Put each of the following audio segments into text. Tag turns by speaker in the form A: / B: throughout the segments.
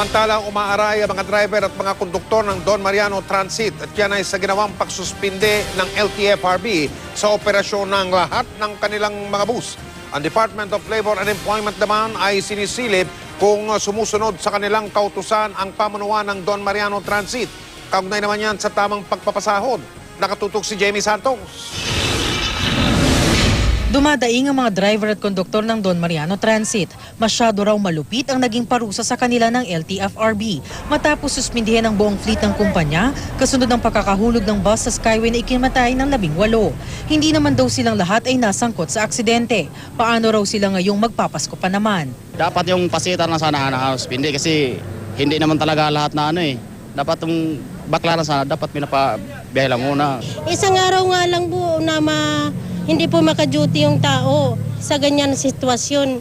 A: Samantalang umaaray ang mga driver at mga konduktor ng Don Mariano Transit at yan ay sa ginawang pagsuspinde ng LTFRB sa operasyon ng lahat ng kanilang mga bus. Ang Department of Labor and Employment naman ay sinisilip kung sumusunod sa kanilang kautusan ang pamunuan ng Don Mariano Transit. Kaugnay naman yan sa tamang pagpapasahod. Nakatutok si Jamie Santos.
B: Dumadaing ang mga driver at konduktor ng Don Mariano Transit. Masyado raw malupit ang naging parusa sa kanila ng LTFRB matapos suspindihin ang buong fleet ng kumpanya kasunod ng pagkakahulog ng bus sa Skyway na ikimatay ng labing walo. Hindi naman daw silang lahat ay nasangkot sa aksidente. Paano raw sila ngayong magpapasko pa naman?
C: Dapat yung pasita na sana nakaspindi kasi hindi naman talaga lahat na ano eh. Dapat yung baklaran sana, dapat pinapabiyahe lang muna.
D: Isang araw nga lang po na ma, hindi po maka-duty yung tao sa ganyan na sitwasyon.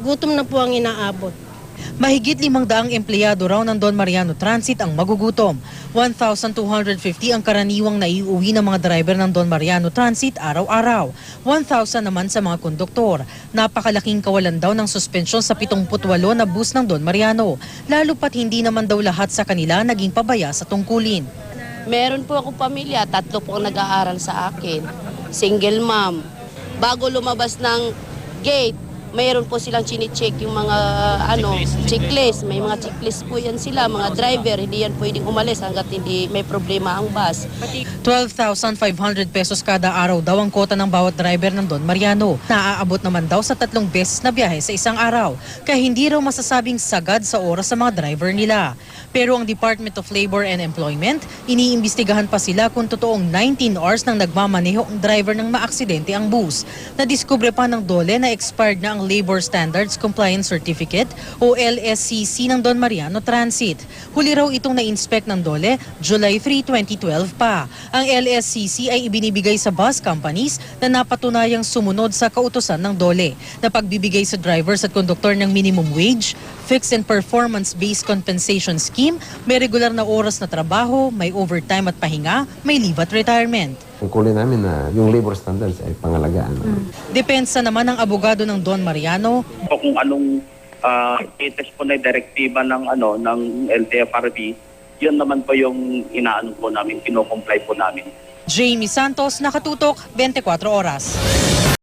D: Gutom na po ang inaabot.
B: Mahigit limang daang empleyado raw ng Don Mariano Transit ang magugutom. 1,250 ang karaniwang naiuwi ng mga driver ng Don Mariano Transit araw-araw. 1,000 naman sa mga konduktor. Napakalaking kawalan daw ng suspensyon sa 78 na bus ng Don Mariano. Lalo pat hindi naman daw lahat sa kanila naging pabaya sa tungkulin.
E: Meron po akong pamilya, tatlo po ang nag-aaral sa akin. Single mom. Bago lumabas ng gate, mayroon po silang chine-check yung mga ano, checklist. May mga checklist po yan sila, mga driver. Hindi yan pwedeng umalis hanggat hindi may problema ang bus.
B: 12,500 pesos kada araw daw ang kota ng bawat driver ng Don Mariano. Naaabot naman daw sa tatlong beses na biyahe sa isang araw. Kaya hindi raw masasabing sagad sa oras sa mga driver nila. Pero ang Department of Labor and Employment, iniimbestigahan pa sila kung totoong 19 hours nang nagmamaneho ang driver ng maaksidente ang bus. Nadiskubre pa ng DOLE na expired na ang Labor Standards Compliance Certificate o LSCC ng Don Mariano Transit. Huli raw itong na-inspect ng DOLE July 3, 2012 pa. Ang LSCC ay ibinibigay sa bus companies na napatunayang sumunod sa kautosan ng DOLE na pagbibigay sa drivers at konduktor ng minimum wage, fixed and performance-based compensation scheme, may regular na oras na trabaho, may overtime at pahinga, may leave at retirement.
F: Tungkulin namin na yung labor standards ay pangalagaan.
B: Depensa naman ng abogado ng Don Mariano,
G: o kung anong uh, latest po na direktiba ng ano ng LTFRB, yun naman po yung inaano po namin, kino-comply po namin.
B: Jamie Santos, nakatutok, 24 oras.